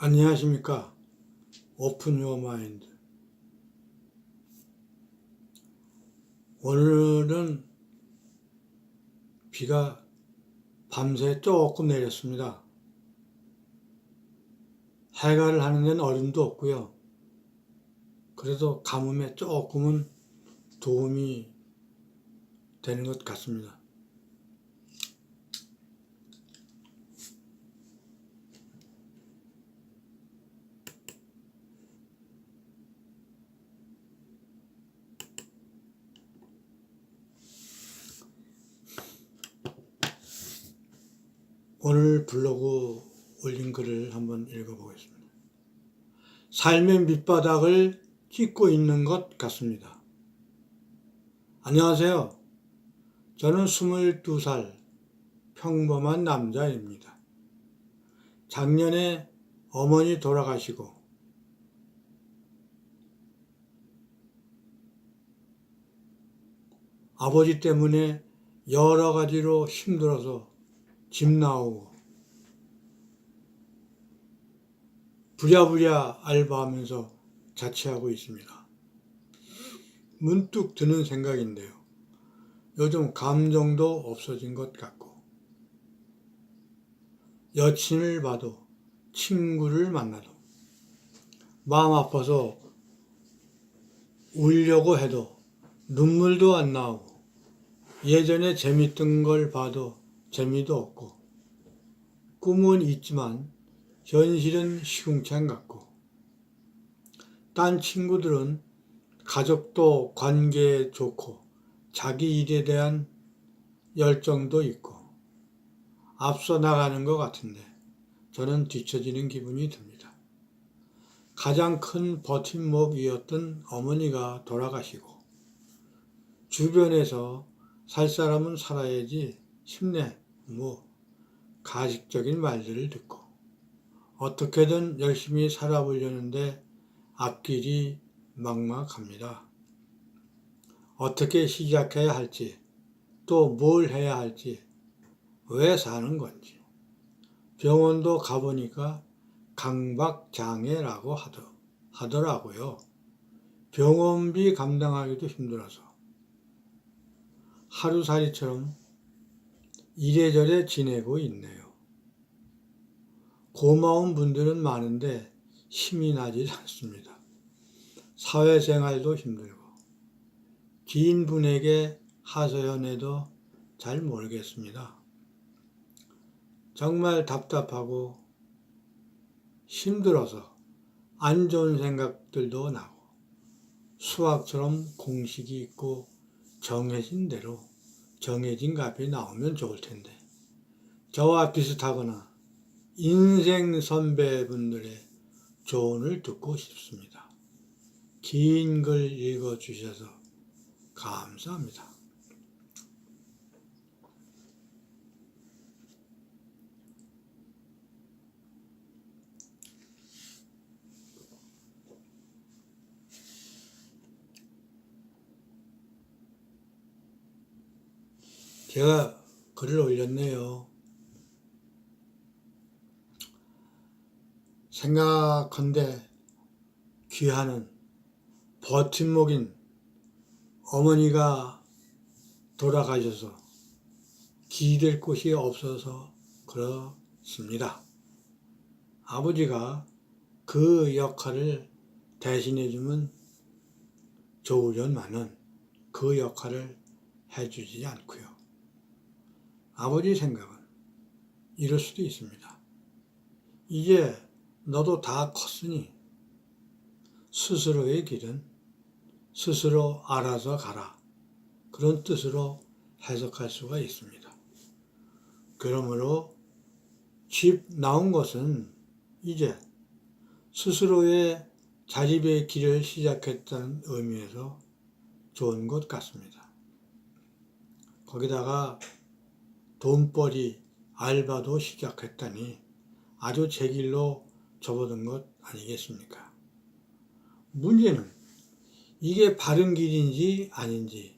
안녕하십니까. 오픈 유어 마인드. 오늘은 비가 밤새 조금 내렸습니다. 해가를 하는 데는 어림도 없고요. 그래도 가뭄에 조금은 도움이 되는 것 같습니다. 오늘 블로그 올린 글을 한번 읽어보겠습니다. 삶의 밑바닥을 찍고 있는 것 같습니다. 안녕하세요. 저는 22살 평범한 남자입니다. 작년에 어머니 돌아가시고 아버지 때문에 여러 가지로 힘들어서 집 나오고 부랴부랴 알바하면서 자취하고 있습니다. 문득 드는 생각인데요. 요즘 감정도 없어진 것 같고 여친을 봐도 친구를 만나도 마음 아파서 울려고 해도 눈물도 안 나오고 예전에 재밌던 걸 봐도 재미도 없고 꿈은 있지만 현실은 시궁창 같고 딴 친구들은 가족도 관계 좋고 자기 일에 대한 열정도 있고 앞서 나가는 것 같은데 저는 뒤처지는 기분이 듭니다. 가장 큰 버팀목이었던 어머니가 돌아가시고 주변에서 살 사람은 살아야지 힘내 뭐 가식적인 말들을 듣고 어떻게든 열심히 살아보려는데 앞길이 막막합니다. 어떻게 시작해야 할지 또 뭘 해야 할지 왜 사는 건지 병원도 가보니까 강박장애라고 하더, 하더라고요. 병원비 감당하기도 힘들어서 하루살이처럼 이래저래 지내고 있네요. 고마운 분들은 많은데 힘이 나질 않습니다. 사회생활도 힘들고 긴 분에게 하소연해도 잘 모르겠습니다. 정말 답답하고 힘들어서 안 좋은 생각들도 나고 수학처럼 공식이 있고 정해진 대로 정해진 값이 나오면 좋을 텐데 저와 비슷하거나 인생 선배분들의 조언을 듣고 싶습니다. 긴 글 읽어주셔서 감사합니다. 제가 글을 올렸네요. 생각한데 귀하는 버팀목인 어머니가 돌아가셔서 기댈 곳이 없어서 그렇습니다. 아버지가 그 역할을 대신해주면 좋으련만은 그 역할을 해주지 않고요. 아버지 생각은 이럴 수도 있습니다. 이제 너도 다 컸으니 스스로의 길은 스스로 알아서 가라. 그런 뜻으로 해석할 수가 있습니다. 그러므로 집 나온 것은 이제 스스로의 자립의 길을 시작했다는 의미에서 좋은 것 같습니다. 거기다가 돈벌이 알바도 시작했다니 아주 제 길로 접어든 것 아니겠습니까? 문제는 이게 바른 길인지 아닌지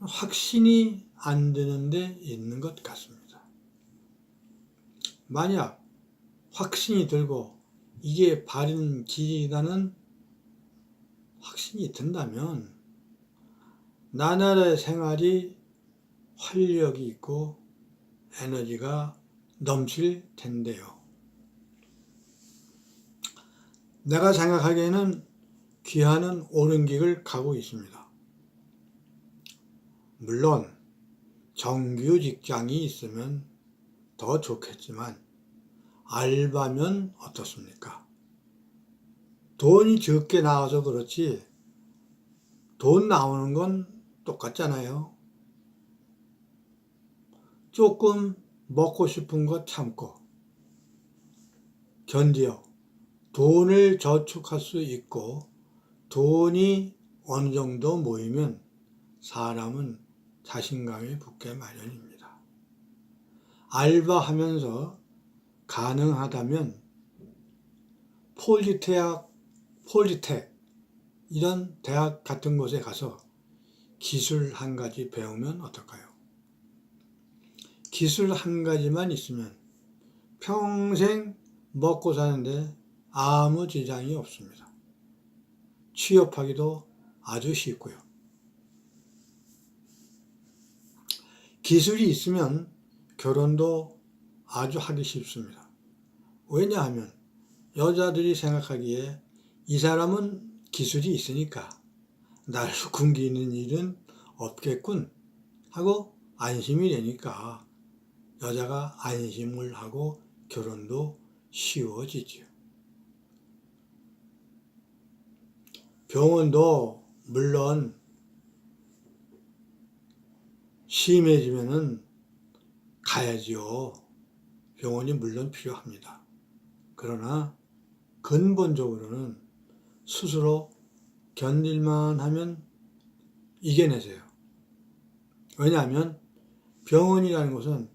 확신이 안 드는데 있는 것 같습니다. 만약 확신이 들고 이게 바른 길이라는 확신이 든다면 나날의 생활이 활력이 있고 에너지가 넘칠 텐데요. 내가 생각하기에는 귀하는 옳은 길을 가고 있습니다. 물론 정규 직장이 있으면 더 좋겠지만 알바면 어떻습니까? 돈이 적게 나와서 그렇지 돈 나오는 건 똑같잖아요. 조금 먹고 싶은 거 참고 견디어 돈을 저축할 수 있고 돈이 어느 정도 모이면 사람은 자신감이 붙게 마련입니다. 알바하면서 가능하다면 폴리테학, 폴리텍 이런 대학 같은 곳에 가서 기술 한 가지 배우면 어떨까요? 기술 한 가지만 있으면 평생 먹고 사는데 아무 지장이 없습니다. 취업하기도 아주 쉽고요. 기술이 있으면 결혼도 아주 하기 쉽습니다. 왜냐하면 여자들이 생각하기에 이 사람은 기술이 있으니까 나를 굶기는 일은 없겠군 하고 안심이 되니까 여자가 안심을 하고 결혼도 쉬워지지요. 병원도 물론 심해지면은 가야지요. 병원이 물론 필요합니다. 그러나 근본적으로는 스스로 견딜만 하면 이겨내세요. 왜냐하면 병원이라는 것은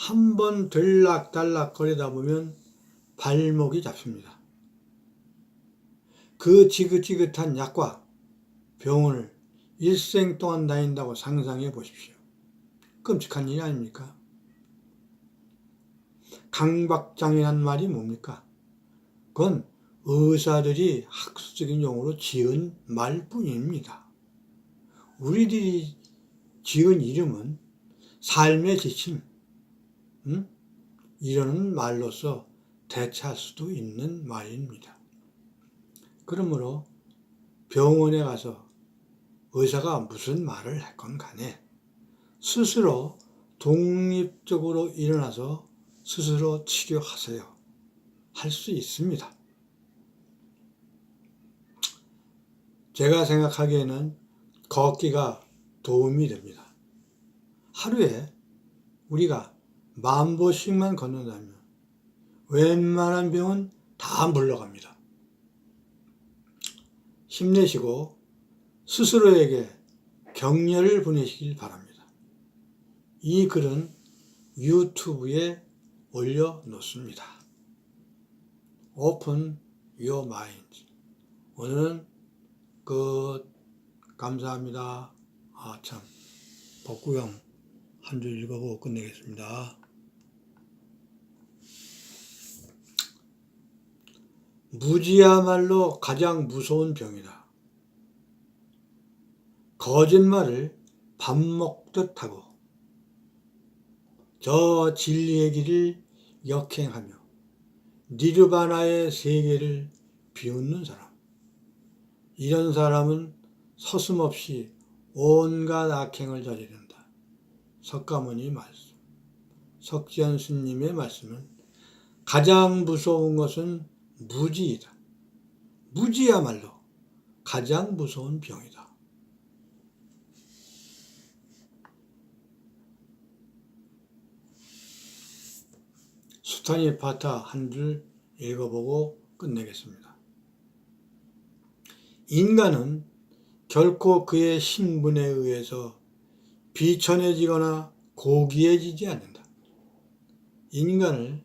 한 번 들락달락 거리다 보면 발목이 잡힙니다. 그 지긋지긋한 약과 병원을 일생 동안 다닌다고 상상해 보십시오. 끔찍한 일이 아닙니까? 강박장애란 말이 뭡니까? 그건 의사들이 학술적인 용어로 지은 말뿐입니다. 우리들이 지은 이름은 삶의 지침, 음? 이러는 말로서 대체할 수도 있는 말입니다. 그러므로 병원에 가서 의사가 무슨 말을 했건 간에 스스로 독립적으로 일어나서 스스로 치료하세요. 할 수 있습니다. 제가 생각하기에는 걷기가 도움이 됩니다. 하루에 우리가 만 보씩만 걷는다면 웬만한 병은 다 물러갑니다. 힘내시고 스스로에게 격려를 보내시길 바랍니다. 이 글은 유튜브에 올려놓습니다. Open your mind. 오늘은 끝. 감사합니다. 아, 참. 복구형 한 줄 읽어보고 끝내겠습니다. 무지야말로 가장 무서운 병이다. 거짓말을 밥 먹듯 하고 저 진리의 길을 역행하며 니르바나의 세계를 비웃는 사람. 이런 사람은 서슴없이 온갖 악행을 저지른다. 석가모니 말씀. 석지연 스님의 말씀은 가장 무서운 것은 무지이다. 무지야말로 가장 무서운 병이다. 수타니 파타 한 줄 읽어보고 끝내겠습니다. 인간은 결코 그의 신분에 의해서 비천해지거나 고귀해지지 않는다. 인간을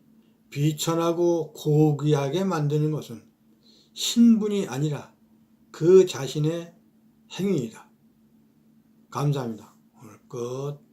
비천하고 고귀하게 만드는 것은 신분이 아니라 그 자신의 행위이다. 감사합니다. 오늘 끝.